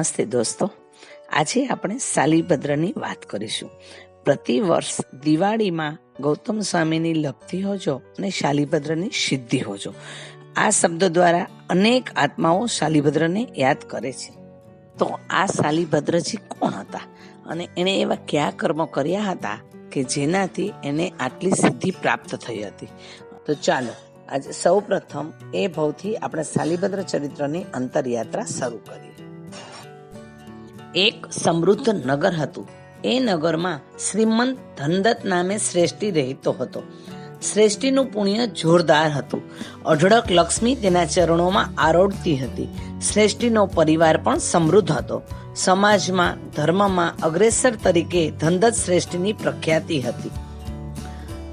નમસ્તે દોસ્તો. આજે આપણે સાલીભદ્રની વાત કરીશું. પ્રતિ વર્ષ દિવાળીમાં ગૌતમ સ્વામીની લબ્ધિ હોજો અને શાલીભદ્રની સિદ્ધિ હોજો. આ શબ્દો દ્વારા અનેક આત્માઓ શાલીભદ્રને યાદ કરે છે. તો આ શાલીભદ્રજી કોણ હતા? અને એણે એવા કયા કર્મો કર્યા હતા કે જેનાથી એને આટલી સિદ્ધિ પ્રાપ્ત થઈ હતી? તો ચાલો, આજે સૌ પ્રથમ એ ભાવથી આપણે શાલીભદ્ર ચરિત્રની અંતરયાત્રા શરૂ એક સમૃદ્ધ નગર હતું. એ નગરમાં શ્રીમંત ધનદત્ત નામે શ્રેષ્ઠી રહેતો હતો. શ્રેષ્ઠીનું પુણ્ય જોરદાર હતું. અઢળક લક્ષ્મી તેના ચરણોમાં આરોડતી હતી. શ્રેષ્ઠીનો પરિવાર પણ સમૃદ્ધ હતો. સમાજમાં, ધર્મમાં અગ્રેસર તરીકે ધનદત્ત શ્રેષ્ઠીની પ્રખ્યાતિ હતી.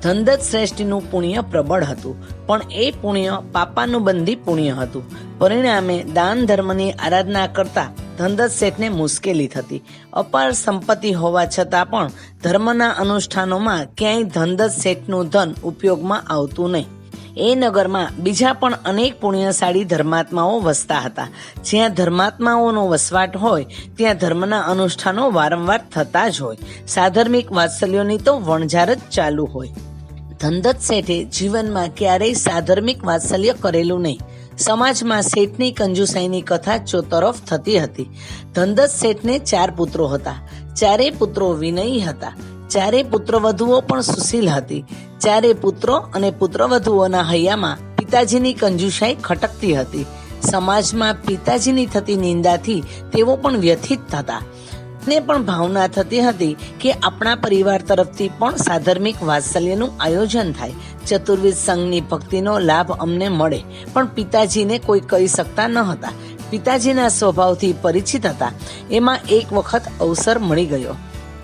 ધનદત્ત શ્રેષ્ઠીનું પુણ્ય પ્રબળ હતું, પણ એ પુણ્ય પાપાનું બંધી પુણ્ય હતું. પરિણામે દાન ધર્મની આરાધના કરતા ધનદત્ત શેઠને મુશ્કેલી થતી. અપાર સંપત્તિ હોવા છતાં પણ ધર્મના અનુષ્ઠાનોમાં ક્યાંય ધનદત્ત શેઠનું ધન ઉપયોગમાં આવતું નહીં. એ નગરમાં બીજા પણ અનેક પુણ્યશાળી ધર્માત્માઓ વસતા હતા. જ્યાં ધર્માત્માઓનો વસવાટ હોય, ત્યાં ધર્મના અનુષ્ઠાનો વારંવાર થતા જ હોય. સાધર્મિક વાત્સલ્યોની તો વણઝાર જ ચાલુ હોય. ધનદત્ત શેઠે જીવનમાં ક્યારેય સાધર્મિક વાત્સલ્ય કરેલું નહીં. સમાજમાં શેઠની કંજુસાઈની કથા ચોતરફ થતી હતી. ધનદત્ત શેઠને ચાર પુત્રો હતા. ચારે પુત્રો વિનયી હતા. ચારે પુત્રવધુઓ પણ સુશીલ હતી. ચારે પુત્રો અને પુત્રવધુઓના હૈયામાં પિતાજીની કંજુસાઈ ખટકતી હતી. સમાજમાં પિતાજીની થતી નિંદાથી તેઓ પણ વ્યથિત થતા. ને પણ ભાવના થતી હતી કે આપણા પરિવાર તરફથી પણ સાધર્મિક વાત્સલ્યનું આયોજન થાય. ચતુર્વિધ સંઘની ભક્તિનો લાભ અમને મળે, પણ પિતાજીને કોઈ કહી શકતા ન હતા. પિતાજીના સ્વભાવથી પરિચિત હતા, એમાં એક વખત અવસર મળી ગયો.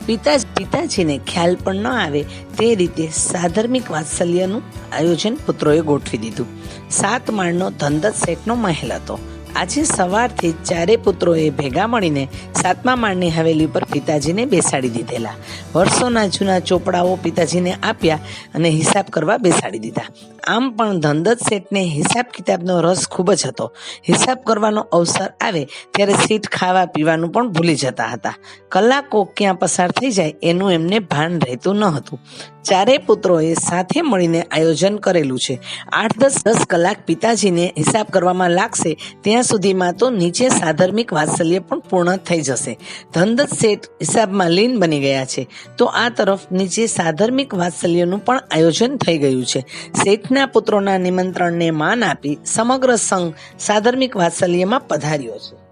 પિતા પિતાજીને ખ્યાલ પણ ન આવે તે રીતે સાધર્મિક વાત્સલ્યનું આયોજન પુત્રોએ ગોઠવી દીધું. સાત માળનો ધંધત શેઠનો મહેલ હતો. આજે સવારથી ચારે પુત્રોએ ભેગા મળીને સાતમા માળની હવેલી પર પિતાજીને બેસાડી દીધેલા. વર્ષોના જૂના ચોપડાઓ પિતાજીને આપ્યા અને હિસાબ કરવા બેસાડી દીધા. આમ પણ ધનદત્ત શેઠને હિસાબ કિતાબનો રસ ખૂબ જ હતો. હિસાબ કરવાનો અવસર આવે ત્યારે શેઠ ખાવા પીવાનું પણ ભૂલી જતા હતા. કલાકો ક્યાં પસાર થઈ જાય એનું એમને ભાન રહેતું ન હતું. ચારે પુત્રોએ સાથે મળીને આયોજન કરેલું છે. આઠ દસ દસ કલાક પિતાજીને હિસાબ કરવામાં લાગશે ત્યાં સુધીમાં તો નીચે સાધર્મિક વાત્સલ્ય પણ પૂર્ણ થઈ જશે. ધનદત્ત શેઠ હિસાબમાં લીન બની ગયા છે. તો આ તરફ નીચે સાધર્મિક વાત્સલ્યનું પણ આયોજન થઈ ગયું છે. શેઠના પુત્રોના નિમંત્રણને માન આપી સમગ્ર સંઘ સાધર્મિક વાત્સલ્યમાં પધાર્યો છે.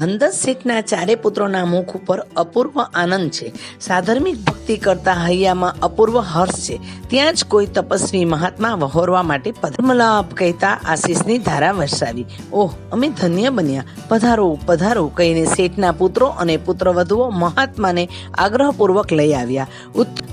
ધનદત્ત શેઠના ચારે પુત્રોના મુખ ઉપર અપૂર્વ આનંદ છે. સાધર્મિક ભક્તિ કરતા હૈયામાં અપૂર્વ હર્ષ છે. ત્યાં જ કોઈ તપસ્વી મહાત્મા વહોરવા માટે પદ્મલાભ કહેતા આશીષની ધારા વરસાવી. ઓહ, અમે ધન્ય બન્યા. પધારો પધારો કહીને શેઠના પુત્રો અને પુત્રવધુઓ મહાત્માને આગ્રહપૂર્વક લઈ આવ્યા.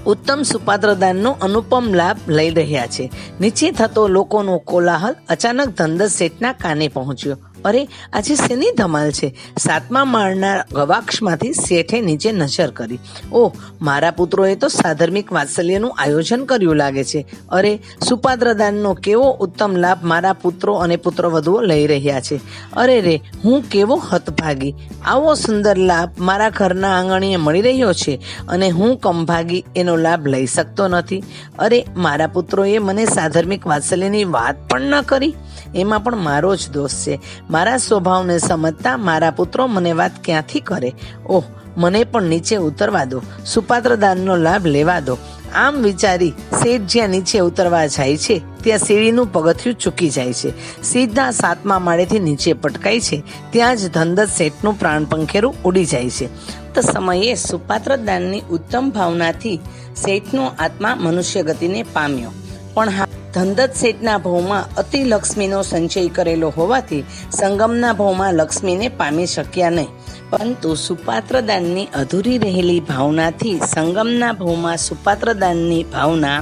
ઉત્તમ સુપાત્રદાનનો અનુપમ લાભ લઈ રહ્યા છે. નીચે થતો લોકોનો કોલાહલ અચાનક ધનદત્ત શેઠના કાને પહોંચ્યો. અરે, આજે શેની ધમાલ છે? સાતમા માળના ગવાક્ષમાંથી શેઠે નીચે નજર કરી. ઓહ, મારા પુત્રોએ તો સાધર્મિક વાત્સલ્યનું આયોજન કર્યું લાગે છે. અરે, સુપાદ્રદાનનો કેવો ઉત્તમ લાભ મારા પુત્રો અને પુત્રવધુઓ લઈ રહ્યા છે. અરે રે, હું કેવો હતભાગી. આવો સુંદર લાભ મારા ઘરના આંગણીએ મળી રહ્યો છે અને હું કમભાગી એનો લાભ લઈ શકતો નથી. અરે, મારા પુત્રોએ મને સાધર્મિક વાત્સલ્યની વાત પણ ન કરી. એમાં પણ મારો જ દોષ છે. મારા સ્વભાવને સમજતા મારા પુત્રો મને વાત ક્યાંથી કરે? ઓહ, મને પણ નીચે ઉતરવા દો. સુપાત્ર દાનનો લાભ લેવા દો. આમ વિચારી શેઠ જ્યાં નીચે ઉતરવા જાય છે, ત્યાં સીડીનું પગથિયું ચૂકી જાય છે. સીધા સાતમા માળેથી નીચે પટકાય છે. ત્યાં જ ધંધત શેઠનું પ્રાણ પંખેરું ઉડી જાય છે. તો સમયે સુપાત્ર દાનની ઉત્તમ ભાવનાથી શેઠનો આત્મા મનુષ્ય ગતિને પામ્યો. પણ ધનદત્ત શેઠના ભાવમાં અતિ લક્ષ્મીનો સંચય કરેલો હોવાથી સંગમના ભાવમાં લક્ષ્મીને પામી શક્યા નહીં. પરંતુ સુપાત્રદાનની અધૂરી રહેલી ભાવનાથી સંગમના ભાવમાં સુપાત્રદાનની ભાવના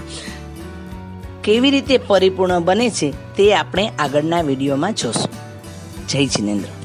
કેવી રીતે પરિપૂર્ણ બને છે તે આપણે આગળના વિડીયોમાં જોશું. જય જિનેન્દ્ર.